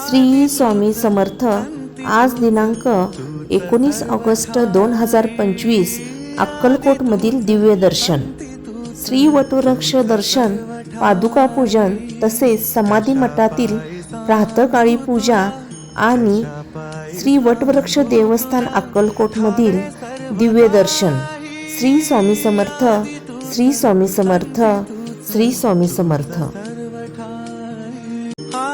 श्री स्वामी समर्थ आज दिनांक एकोणीस ऑगस्ट दोन हजार पंचवीस अक्कलकोटमधील दिव्य दर्शन. श्री वटुरक्ष दर्शन पादुका पूजन तसेच समाधी मठातील प्रातःकाळी पूजा आणि श्री वटवृक्ष देवस्थान अक्कलकोटमधील दिव्य दर्शन. श्री स्वामी समर्थ श्री स्वामी समर्थ श्री स्वामी समर्थ.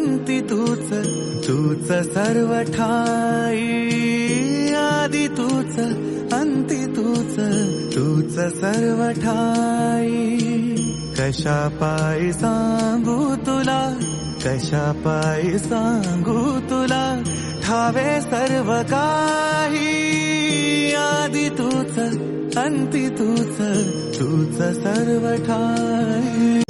अंती तूच तूच सर्व ठाई. आदि तूच अंती तूच तूच सर्व ठाई. कशा पायी सांगू तुला कशा पायी सांगू तुला ठावे सर्व काही. आदि तूच अंती तूच तूच सर्व ठाई.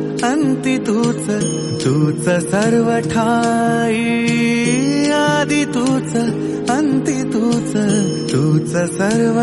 अंती तूच तूच सर्व ठाई. आदि तूच अंती तूच तूच सर्व